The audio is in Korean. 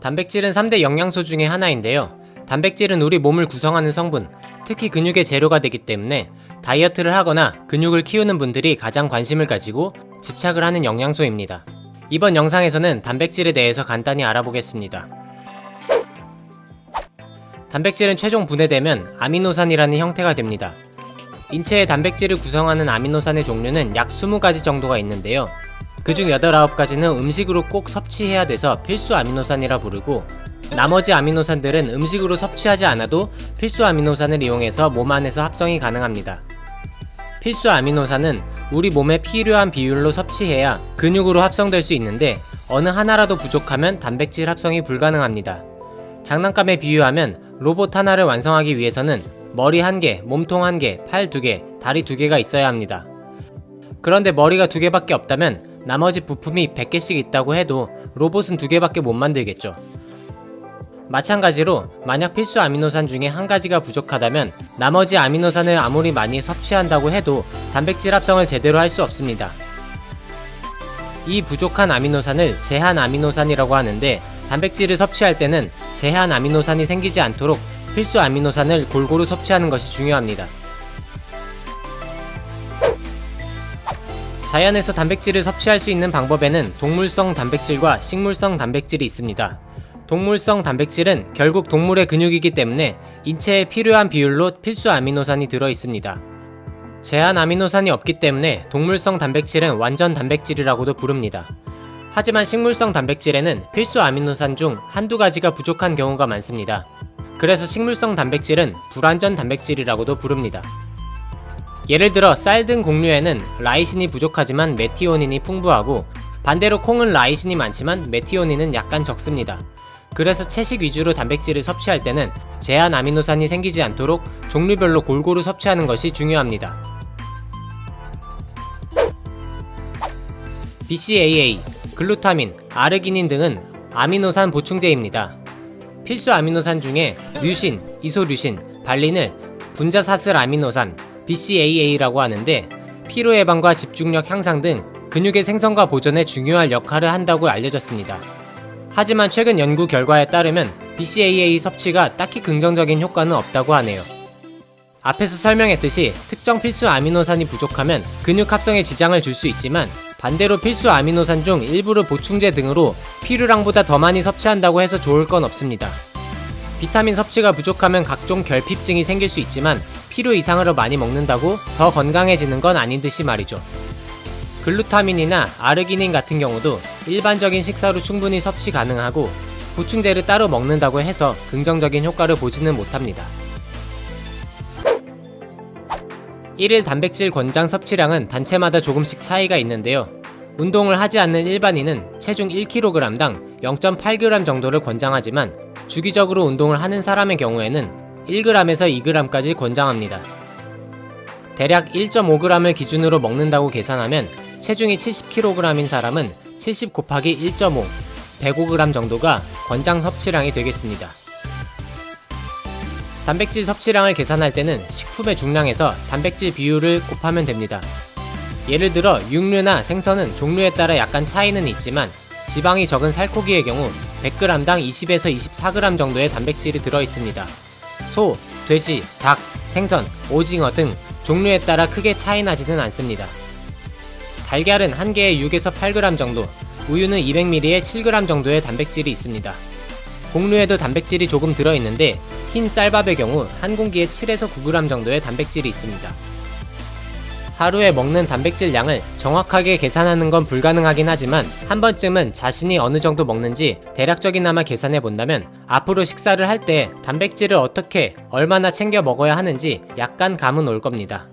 단백질은 3대 영양소 중에 하나인데요. 단백질은 우리 몸을 구성하는 성분, 특히 근육의 재료가 되기 때문에 다이어트를 하거나 근육을 키우는 분들이 가장 관심을 가지고 집착을 하는 영양소입니다. 이번 영상에서는 단백질에 대해서 간단히 알아보겠습니다. 단백질은 최종 분해되면 아미노산이라는 형태가 됩니다. 인체의 단백질을 구성하는 아미노산의 종류는 약 20가지 정도가 있는데요. 그중 8, 9가지는 음식으로 꼭 섭취해야 돼서 필수 아미노산이라 부르고 나머지 아미노산들은 음식으로 섭취하지 않아도 필수 아미노산을 이용해서 몸 안에서 합성이 가능합니다. 필수 아미노산은 우리 몸에 필요한 비율로 섭취해야 근육으로 합성될 수 있는데 어느 하나라도 부족하면 단백질 합성이 불가능합니다. 장난감에 비유하면 로봇 하나를 완성하기 위해서는 머리 한 개, 몸통 한 개, 팔두 개, 다리 두 개가 있어야 합니다. 그런데 머리가 두 개밖에 없다면 나머지 부품이 100개씩 있다고 해도 로봇은 두 개밖에 못 만들겠죠. 마찬가지로 만약 필수 아미노산 중에 한 가지가 부족하다면 나머지 아미노산을 아무리 많이 섭취한다고 해도 단백질 합성을 제대로 할 수 없습니다. 이 부족한 아미노산을 제한 아미노산이라고 하는데 단백질을 섭취할 때는 제한 아미노산이 생기지 않도록 필수 아미노산을 골고루 섭취하는 것이 중요합니다. 자연에서 단백질을 섭취할 수 있는 방법에는 동물성 단백질과 식물성 단백질이 있습니다. 동물성 단백질은 결국 동물의 근육이기 때문에 인체에 필요한 비율로 필수 아미노산이 들어 있습니다. 제한 아미노산이 없기 때문에 동물성 단백질은 완전 단백질이라고도 부릅니다. 하지만 식물성 단백질에는 필수 아미노산 중 한두 가지가 부족한 경우가 많습니다. 그래서 식물성 단백질은 불완전 단백질이라고도 부릅니다. 예를 들어 쌀 등 곡류에는 라이신이 부족하지만 메티오닌이 풍부하고 반대로 콩은 라이신이 많지만 메티오닌은 약간 적습니다. 그래서 채식 위주로 단백질을 섭취할 때는 제한 아미노산이 생기지 않도록 종류별로 골고루 섭취하는 것이 중요합니다. BCAA, 글루타민, 아르기닌 등은 아미노산 보충제입니다. 필수 아미노산 중에 류신, 이소류신, 발린을 분자사슬 아미노산, BCAA라고 하는데 피로 예방과 집중력 향상 등 근육의 생성과 보존에 중요한 역할을 한다고 알려졌습니다. 하지만 최근 연구 결과에 따르면 BCAA 섭취가 딱히 긍정적인 효과는 없다고 하네요. 앞에서 설명했듯이 특정 필수 아미노산이 부족하면 근육 합성에 지장을 줄 수 있지만 반대로 필수 아미노산 중 일부를 보충제 등으로 필요량보다 더 많이 섭취한다고 해서 좋을 건 없습니다. 비타민 섭취가 부족하면 각종 결핍증이 생길 수 있지만 필요 이상으로 많이 먹는다고 더 건강해지는 건 아닌 듯이 말이죠. 글루타민이나 아르기닌 같은 경우도 일반적인 식사로 충분히 섭취 가능하고 보충제를 따로 먹는다고 해서 긍정적인 효과를 보지는 못합니다. 1일 단백질 권장 섭취량은 단체마다 조금씩 차이가 있는데요. 운동을 하지 않는 일반인은 체중 1kg당 0.8g 정도를 권장하지만 주기적으로 운동을 하는 사람의 경우에는 1g에서 2g까지 권장합니다. 대략 1.5g을 기준으로 먹는다고 계산하면 체중이 70kg인 사람은 70 곱하기 1.5, 105g 정도가 권장 섭취량이 되겠습니다. 단백질 섭취량을 계산할 때는 식품의 중량에서 단백질 비율을 곱하면 됩니다. 예를 들어 육류나 생선은 종류에 따라 약간 차이는 있지만 지방이 적은 살코기의 경우 100g당 20에서 24g 정도의 단백질이 들어 있습니다. 소, 돼지, 닭, 생선, 오징어 등 종류에 따라 크게 차이 나지는 않습니다. 달걀은 한 개에 6에서 8g 정도, 우유는 200ml에 7g 정도의 단백질이 있습니다. 곡류에도 단백질이 조금 들어있는데 흰 쌀밥의 경우 한 공기에 7에서 9g 정도의 단백질이 있습니다. 하루에 먹는 단백질 양을 정확하게 계산하는 건 불가능하긴 하지만 한 번쯤은 자신이 어느 정도 먹는지 대략적이나마 계산해 본다면 앞으로 식사를 할 때 단백질을 어떻게 얼마나 챙겨 먹어야 하는지 약간 감은 올 겁니다.